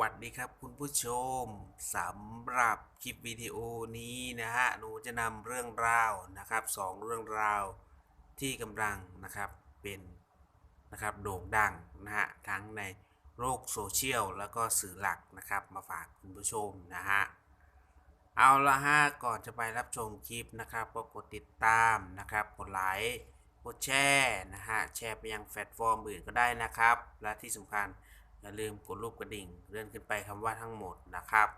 วัสดีครับคุณผู้ชมสำหรับคลิปวิดีโอนี้นะฮะหนูจะนำเรื่องราวนะครับสองเรื่องราวที่กำลังนะครับเป็นนะครับโด่งดังนะฮะทั้งในโลกโซเชียลแล้วก็สื่อหลักนะครับมาฝากคุณผู้ชมนะฮะเอาละฮะก่อนจะไปรับชมคลิปนะครับก็กดติดตามนะครับกดไลค์กดแชร์นะฮะแชร์ไปยังแพลตฟอร์มอื่นก็ได้นะครับ และที่สำคัญ อย่าลืมกดรูปกระดิ่งเลื่อนขึ้นไปคำว่าทั้งหมดนะครับ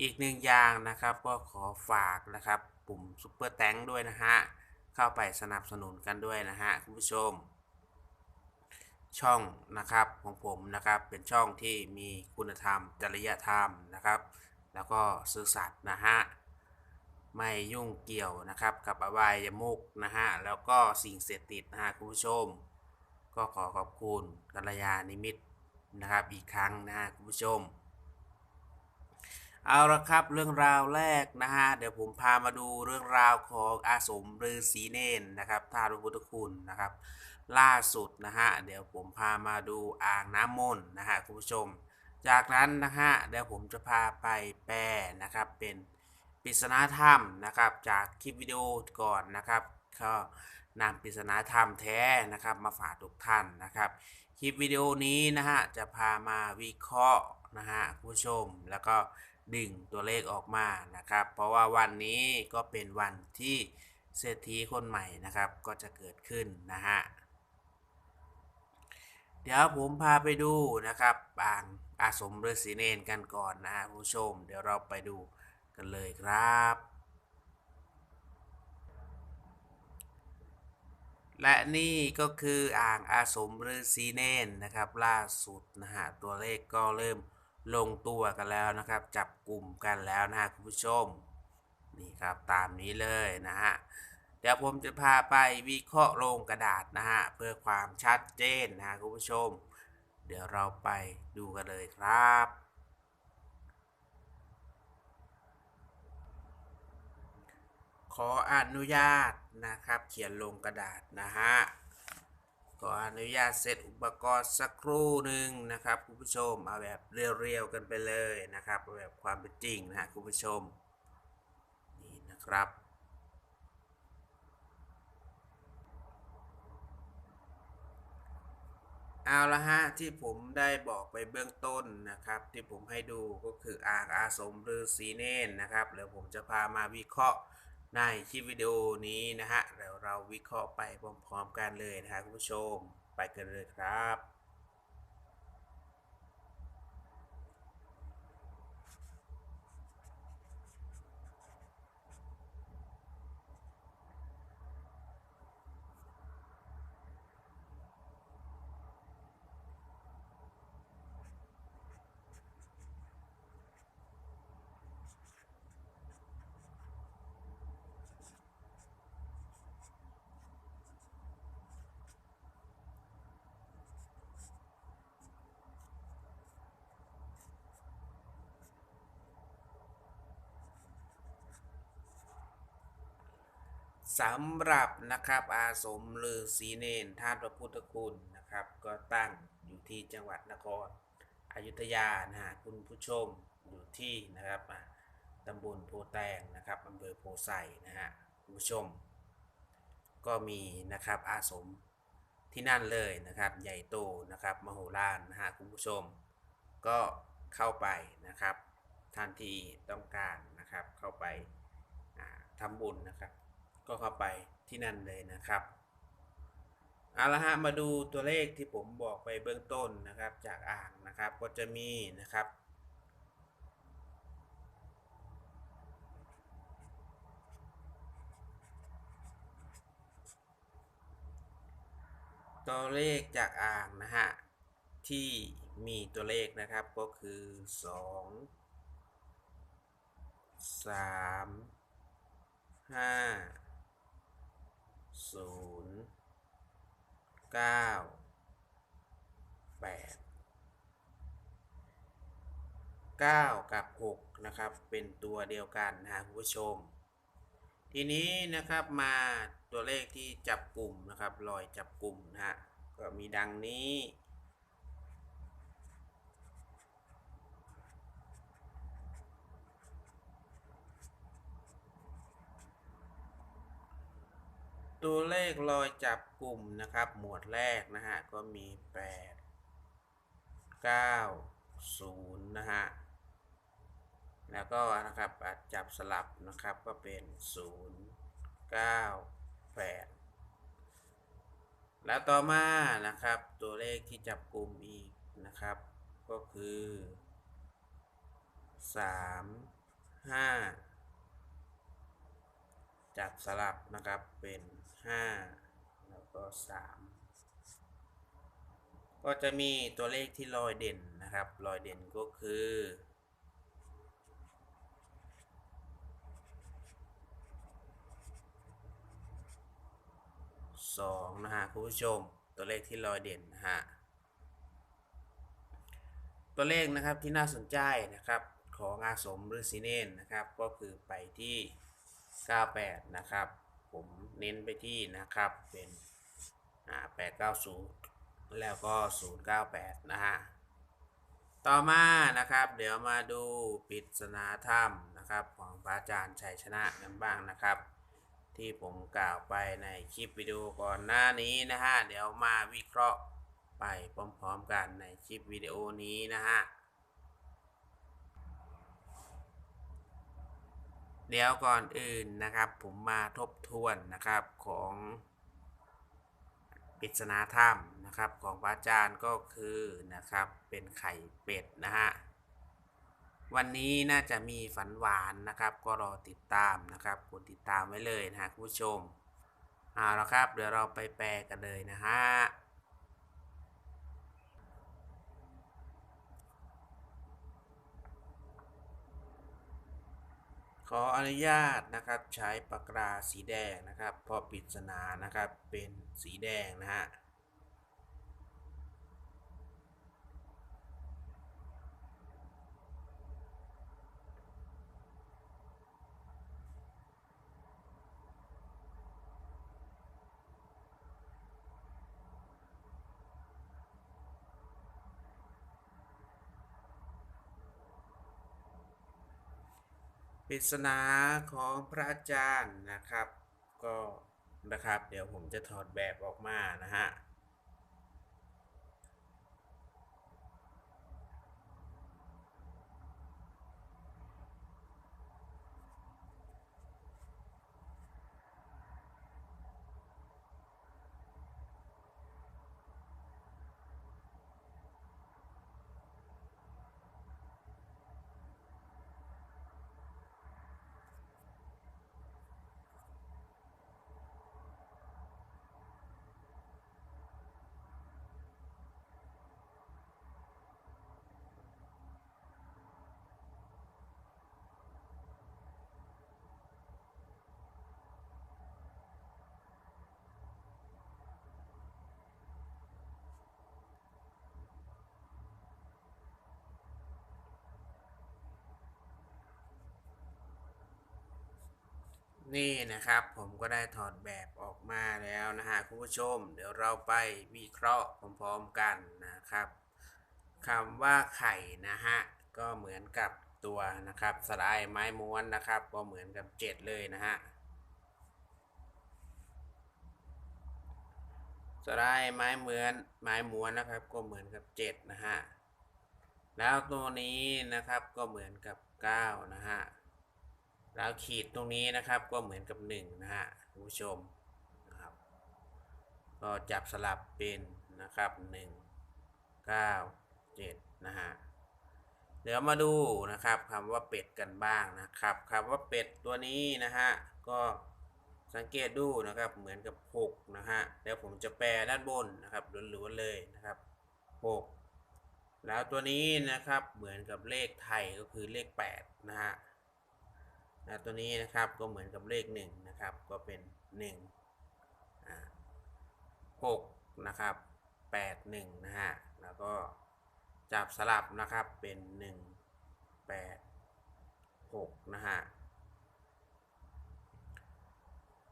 อีกหนึ่งอย่างนะครับก็ขอฝากนะครับ ปุ่มซุปเปอร์แตงด้วยนะฮะเข้าไปสนับสนุนกันด้วยนะฮะคุณผู้ชม ช่องนะครับของผมนะครับเป็นช่องที่มีคุณธรรม จริยธรรมนะครับ แล้วก็ซื่อสัตย์นะฮะไม่ยุ่งเกี่ยวนะครับกับอบายมุกนะฮะแล้วก็สิ่งเสพติดนะฮะคุณผู้ชม ก็ขอขอบคุณกัลยาณิมิตร นะครับอีกครั้งนะคุณผู้ชม เอาละครับเรื่องราวแรกนะฮะเดี๋ยวผมพามาดูเรื่องราวของอาสมฤาษีเนนนะครับท่าพระพุทธคุณนะครับ ล่าสุดนะฮะเดี๋ยวผมพามาดูอ่างน้ำมนต์นะฮะคุณผู้ชม จากนั้นนะฮะเดี๋ยวผมจะพาไปแปลนะครับเป็นปริศนาธรรมนะครับจากคลิปวิดีโอก่อนนะครับก็นำปริศนาธรรมแท้นะครับมาฝากทุกท่านนะครับ คลิปวิดีโอนี้นะฮะจะพามาวิเคราะห์นะฮะผู้ชมแล้วก็ดึงตัวเลขออกมานะครับ เพราะว่าวันนี้ก็เป็นวันที่เศรษฐีคนใหม่นะครับ ก็จะเกิดขึ้นนะฮะเดี๋ยวผมพาไปดูนะครับอ่างอาสมฤาษีเนนกันก่อนนะผู้ชม เดี๋ยวเราไปดูกันเลยครับ และนี่ก็คืออ่างอาสมฤาษีเนนนะครับ ล่าสุดนะฮะตัวเลขก็เริ่มลงตัวกันแล้วนะครับ จับกลุ่มกันแล้วนะฮะคุณผู้ชม นี่ครับตามนี้เลยนะฮะเดี๋ยวผมจะพาไปวิเคราะห์ลงกระดาษนะฮะเพื่อความชัดเจนนะฮะคุณผู้ชม เดี๋ยวเราไปดูกันเลยครับ ขออนุญาตนะครับ เขียนลงกระดาษนะฮะขออนุญาตเซตอุปกรณ์สักครู่หนึ่งนะครับคุณผู้ชมเอาแบบเรียวๆกันไปเลยนะครับเอาแบบความเป็นจริงนะฮะคุณผู้ชมนี่นะครับเอาละฮะที่ผมได้บอกไปเบื้องต้นนะครับ ที่ผมให้ดูก็คืออ่างอาสมฤาษีเนนนะครับแล้วผมจะพามาวิเคราะห์ ในคลิปวิดีโอนี้นะฮะเดี๋ยวเราวิเคราะห์ไปพร้อมๆกันเลยนะฮะคุณผู้ชมไปกันเลยครับ สำหรับนะครับอาสมฤาษีเนนธาตุพระพุทธคุณนะครับ ก็ตั้งอยู่ที่จังหวัดนครอยุธยานะฮะคุณผู้ชมอยู่ที่นะครับอ่าตำบลโพแตงนะครับอำเภอโพไซนะฮะคุณผู้ชม ก็มีนะครับอาสมที่นั่นเลยนะครับ ใหญ่โตนะครับมโหฬารนะฮะคุณผู้ชม ก็เข้าไปนะครับท่านที่ต้องการนะครับเข้าไปอ่าทำบุญนะครับ ก็เข้าไปที่นั่นเลยนะครับเอาละฮะมาดูตัวเลขที่ผมบอกไปเบื้องต้นนะครับจากอ่างนะครับก็จะมีนะครับตัวเลขจากอ่างนะฮะที่มีตัวเลขนะครับก็คือสองสามห้า ศูนย์เก้าแปดเก้ากับหกนะครับ เป็นตัวเดียวกันนะฮะคุณผู้ชม ทีนี้นะครับมาตัวเลขที่จับกลุ่มนะครับรอยจับกลุ่มนะฮะก็มีดังนี้ ตัวเลขรอยจับกลุ่มนะครับ หมวดแรกนะฮะ ก็มี 8 9 0 นะฮะ แล้วก็นะครับจับสลับนะครับก็เป็น 0 9 8 แล้วต่อมานะครับ ตัวเลขที่จับกลุ่มอีกนะครับ ก็คือ 3 5จับสลับนะครับเป็น 5แล้วก็3ก็จะมีตัวเลขที่ลอยเด่นนะครับลอยเด่นก็คือสองนะฮะคุณผู้ชมตัวเลขที่ลอยเด่นนะฮะตัวเลขนะครับที่น่าสนใจนะครับของอาสมฤาษีเนนนะครับ ก็คือไปที่ 98 นะครับ ผมเน้นไปที่นะครับเป็นอ่า890แล้วก็098นะฮะต่อมานะครับ เดี๋ยวมาดูปริศนาธรรมนะครับของพระอาจารย์ชัยชนะกันบ้างนะครับ ที่ผมกล่าวไปในคลิปวิดีโอก่อนหน้านี้นะฮะเดี๋ยวมาวิเคราะห์ไปพร้อมๆกันในคลิปวิดีโอนี้นะฮะ เดี๋ยวก่อนอื่นนะครับ ผมมาทบทวนนะครับของปริศนาธรรมนะครับของพระอาจารย์ก็คือนะครับเป็นไข่เป็ดนะฮะวันนี้น่าจะมีฝันหวานนะครับ ก็รอติดตามนะครับกดติดตามไว้เลยนะฮะคุณผู้ชมเอาละครับ เดี๋ยวเราไปแปลกันเลยนะฮะ ขออนุญาตนะครับใช้ปากกาสีแดงนะครับเพราะปริศนานะครับเป็นสีแดงนะฮะ ริศนาของพระอาจารย์นะครับ ก็นะครับ เดี๋ยวผมจะถอดแบบออกมานะฮะ นี่นะครับผมก็ได้ถอดแบบออกมาแล้วนะฮะคุณผู้ชม เดี๋ยวเราไปวิเคราะห์พร้อมๆกันนะครับคำว่าไข่นะฮะก็เหมือนกับตัวนะครับสลายไม้ม้วนนะครับ ก็เหมือนกับเจ็ดเลยนะฮะสลายไม้เหมือนไม้ม้วนนะครับ ก็เหมือนกับเจ็ดนะฮะแล้วตัวนี้นะครับก็เหมือนกับเก้านะฮะ แล้วขีดตรงนี้นะครับก็เหมือนกับ1นะฮะคุณผู้ชมนะครับก็จับสลับเป็นนะครับ 1 9 7นะฮะเดี๋ยวมาดูนะครับคำว่าเป็ดกันบ้างนะครับคำว่าเป็ดตัวนี้นะฮะก็สังเกตดูนะครับเหมือนกับ6นะฮะเดี๋ยวผมจะแปลด้านบนนะครับล้วนๆเลยนะครับ 6 แล้วตัวนี้นะครับเหมือนกับเลขไทยก็คือเลข8นะฮะ นะตัวนี้นะครับก็เหมือนกับเลขหนึ่งนะครับ ก็เป็นหนึ่งอ่าหกนะครับแปดหนึ่งนะฮะแล้วก็จับสลับนะครับเป็นหนึ่งแปดหกนะฮะ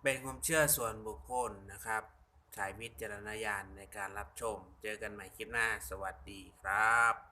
เป็นความเชื่อส่วนบุคคลนะครับใช้วิจารณญาณในการรับชม เจอกันใหม่คลิปหน้า สวัสดีครับ